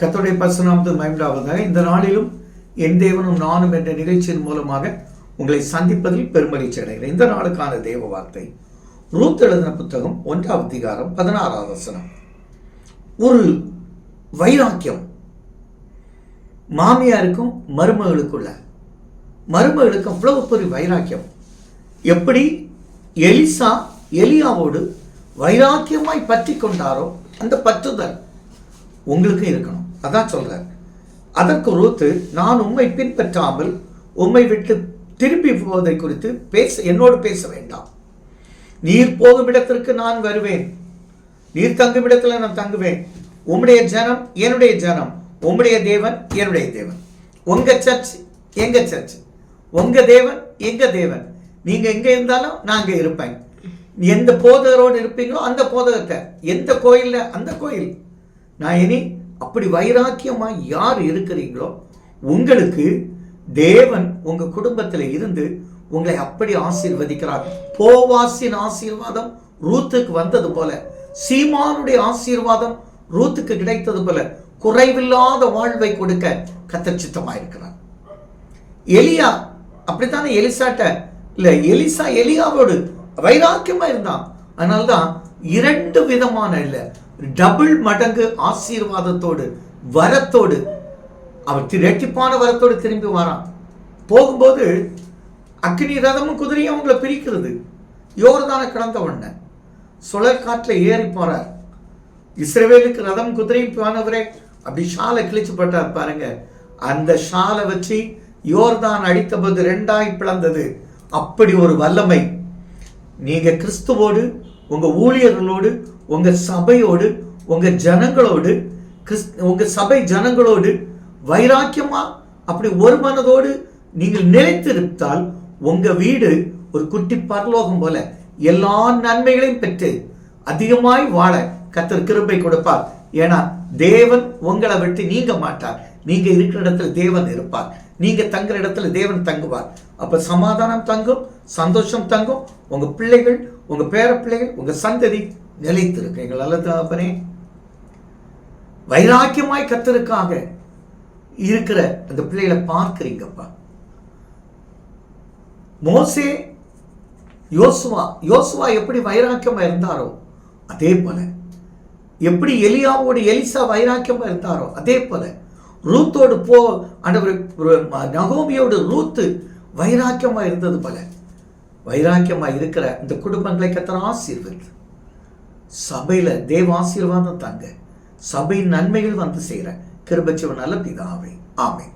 கத்தோடைய பசுநாமத்து மயம்டாவதாக இந்த நாளிலும் என் தேவனும் நானும் என்ற நிகழ்ச்சியின் மூலமாக உங்களை சந்திப்பதில் பெருமகிழ்ச்சி அடைகிறேன். இந்த நாளுக்கான தேவ வார்த்தை. ரூத் எழுதின புத்தகம் ஒன்றாவது அதிகாரம் பதினாறாவது வசனம். ஒரு வைராக்கியம் மாமியாருக்கும் மருமகளுக்குள்ள. மருமகளுக்கு அவ்வளவு பெரிய வைராக்கியம். எப்படி எலிசா எலியாவோடு வைராக்கியமாய் பற்றி கொண்டாரோ அந்த பற்றுதல் உங்களுக்கு இருக்கணும். அதான் சொல்கிறார் அதற்கு ரூத்து நான் உம்மை பின்பற்றாமல் உம்மை விட்டு திரும்பி போவதை குறித்து பேச என்னோடு பேச வேண்டாம். நீர் போகும் இடத்திற்கு நான் வருவேன். நீர் தங்கும் இடத்துல நான் தங்குவேன். உம்முடைய ஜனம் என்னுடைய ஜனம். உம்முடைய தேவன் என்னுடைய தேவன். உங்க சர்ச் எங்க சர்ச்? உங்க தேவன் எங்க தேவன்? நீங்க எங்க இருந்தாலும் நான் அங்க இருப்பேன். எந்த போதகரோடு இருப்பீங்களோ அந்த போதகத்தை எந்த கோயில்ல அந்த கோயில். நான் இனி அப்படி வைராக்கியமாக யார் இருக்கிறீங்களோ உங்களுக்கு தேவன் உங்கள் குடும்பத்தில் இருந்து உங்களை அப்படி ஆசீர்வதிக்கிறார். போவாசின் ஆசீர்வாதம் ரூத்துக்கு வந்தது போல சீமானுடைய ஆசீர்வாதம் ரூத்துக்கு கிடைத்தது போல குறைவில்லாத வாழ்வை கொடுக்க கத்தச்சித்தமாயிருக்கிறார் எலியா அப்படித்தானே எலிசாட்ட இல்லை எலிசா எலியாவோடு வைராக்கியமாக இருந்தான். அதனால்தான் இரண்டு விதமான இல்லை டபுள் மடங்கு ஆசீர்வாதத்தோடு வரத்தோடு அவர் திரட்டிப்பான வரத்தோடு திரும்பி வரான். போகும்போது அக்னி ரதமும் குதிரையும் அவங்களை பிரிக்கிறது. யோர்தான கடந்த உடனே சுழற்காற்றில் ஏறி போறார். இஸ்ரவேலுக்கு ரதம் குதிரையும் போனவரே அப்படி ஷாலை கிழிச்சு போட்டார் பாருங்க. அந்த ஷாலை வச்சு யோர்தான் அடித்தபோது ரெண்டாய் பிளந்தது. அப்படி ஒரு வல்லமை. நீங்க கிறிஸ்துவோடு உங்க ஊழியர்களோடு உங்க சபையோடு உங்க ஜனங்களோடு கிறிஸ் உங்க சபை ஜனங்களோடு வைராக்கியமா? அப்படி ஒரு மனதோடு நீங்கள் நிலைத்திருத்தால் உங்க வீடு ஒரு குட்டி பரலோகம் போல எல்லா நன்மைகளையும் பெற்று அதிகமாய் வாழ கத்தர் கிருப்பை கொடுப்பார். ஏன்னா தேவன் உங்களை விட்டு நீங்க மாட்டார். நீங்க இருக்கிற இடத்துல தேவன் இருப்பார். நீங்க தங்குற இடத்துல தேவன் தங்குவார். அப்ப சமாதானம் தங்கும் சந்தோஷம் தங்கும். உங்க பிள்ளைகள் உங்க பேர பிள்ளைகள் உங்க சந்ததி நிலைத்திருக்கீங்கள் அல்லது தகப்பனே வைராக்கியமாய் கத்தருக்காக இருக்கிற அந்த பிள்ளைகளை பார்க்கிறீங்கப்பா. மோசே யோசுவா யோசுவா எப்படி வைராக்கியமா இருந்தாரோ அதே போல. எப்படி எலியாவோடு எலிசா வைராக்கியமா இருந்தாரோ அதே போல. ரூத்தோடு போ ஆண்டவர் நகோமியோடு ரூத்து வைராக்கியமா இருந்தது போல. வைராக்கியமாக இருக்கிற இந்த குடும்பங்களை கத்தர ஆசீர்வது? சபையில் தேவ ஆசீர்வாதம் தாங்க. சபையின் நன்மைகள் வந்து செய்கிற கிருபச்சவன் நல்ல பிதாவை. ஆமை